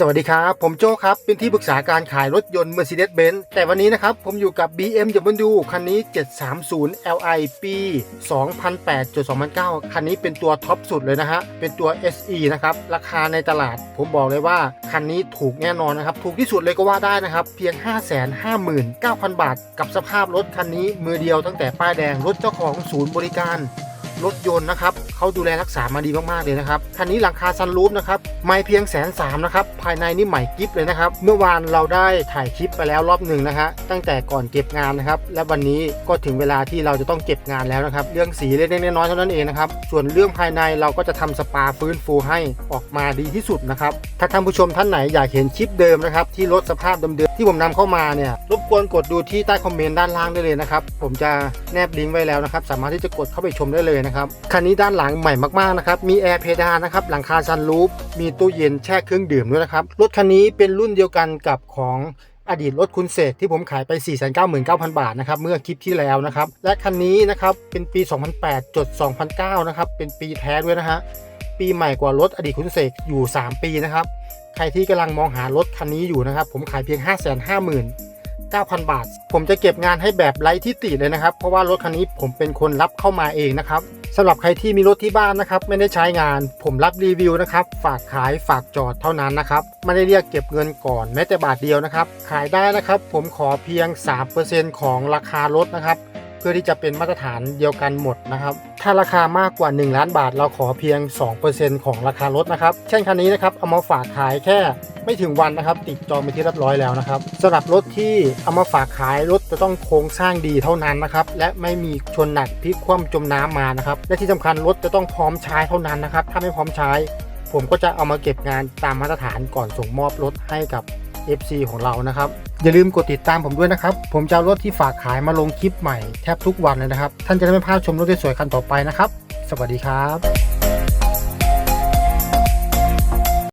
สวัสดีครับ ผมโจครับ เป็นที่ปรึกษาการขายรถยนต์ Mercedes-Benz แต่วันนี้นะครับ ผมอยู่กับ BMW คันนี้ 730 Li ปี 2008-2009 คันนี้เป็นตัวท็อปสุดเลยนะฮะ เป็นตัว SE นะครับ ราคาในตลาด ผมบอกเลยว่า คันนี้ถูกแน่นอนนะครับ ถูกที่สุดเลยก็ว่าได้นะครับ เพียง 559,000 บาท กับสภาพรถคันนี้มือเดียวตั้งแต่ป้ายแดงรถเจ้าของศูนย์บริการ รถยนต์นะครับเขาดูแลรักษามาดีมากๆเลยนะครับคันนี้หลังคาซันรูฟนะครับไม่เพียงแสนสามนะครับภายในนี่ใหม่กิฟเลยนะครับเมื่อวานเราได้ถ่ายคลิปไปแล้วรอบหนึ่งนะฮะตั้งแต่ก่อนเก็บงานนะครับและวันนี้ก็ถึงเวลาที่เราจะต้องเก็บงานแล้วนะครับเรื่องสีเล็กๆน้อยๆเท่านั้นเองนะครับส่วนเรื่องภายในเราก็จะทำสปาฟื้นฟูให้ออกมาดีที่สุดนะครับถ้าท่านผู้ชมท่านไหนอยากเห็นคลิปเดิมนะครับที่รถสภาพเดิมๆที่ผมนำเข้ามาเนี่ยรบกวนกดดูที่ใต้คอมเมนต์ด้านล่างได้เลยนะครับผมจะแนบลิงก์ไว้แล้วนะครับสามารถที่จะกดเข้าไปชมได้เลยนะครับคันนี้ด้านหลังใหม่มากๆนะครับมีแอร์เพดานนะครับหลังคาซันรูฟมีตู้เย็นแช่เครื่องดื่มด้วยนะครับรถคันนี้เป็นรุ่นเดียวกันกับของอดีตรถคุณเสกที่ผมขายไป 499,000 บาทนะครับเมื่อคลิปที่แล้วนะครับและคันนี้นะครับเป็นปี 2008จด2009นะครับเป็นปีแท้ด้วยนะฮะปีใหม่กว่ารถอดีตคุณเสกอยู่ 3 ปีนะครับใครที่กำลังมองหารถคันนี้อยู่นะครับผมขายเพียง 5 5 9 0 0 0 บาท ผมจะเก็บงานให้แบบไร้ที่ติเลยนะครับ เพราะว่ารถคันนี้ผมเป็นคนรับเข้ามาเองนะครับ สำหรับใครที่มีรถที่บ้านนะครับ ไม่ได้ใช้งาน ผมรับรีวิวนะครับ ฝากขายฝากจอดเท่านั้นนะครับ ไม่ได้เรียกเก็บเงินก่อนแม้แต่บาทเดียวนะครับ ขายได้นะครับ ผมขอเพียง 3%ของราคารถนะครับ เพื่อที่จะเป็นมาตรฐานเดียวกันหมดนะครับ ถ้าราคามากกว่า 1 ล้านบาท เราขอเพียง 2%ของราคารถนะครับ เช่นคันนี้นะครับเอามาฝากขายแค่ ไม่ถึงวันนะครับ ติดจองไปที่เรียบร้อยแล้วนะครับสำหรับรถที่เอามาฝากขายรถจะต้องโครงสร้างดีเท่านั้นนะครับและไม่มีชนหนักพลิกคว่ำจมน้ำมานะครับและที่สำคัญรถจะต้องพร้อมใช้เท่านั้นนะครับถ้าไม่พร้อมใช้ ผมก็จะเอามาเก็บงานตามมาตรฐานก่อนส่งมอบรถให้กับ FC ของเรานะครับอย่าลืมกดติดตามผมด้วยนะครับ ผมจะเอารถที่ฝากขายมาลงคลิปใหม่แทบทุกวันเลยนะครับ ท่านจะได้ไม่พลาดชมรถสวยๆคันต่อไปนะครับ สวัสดีครับ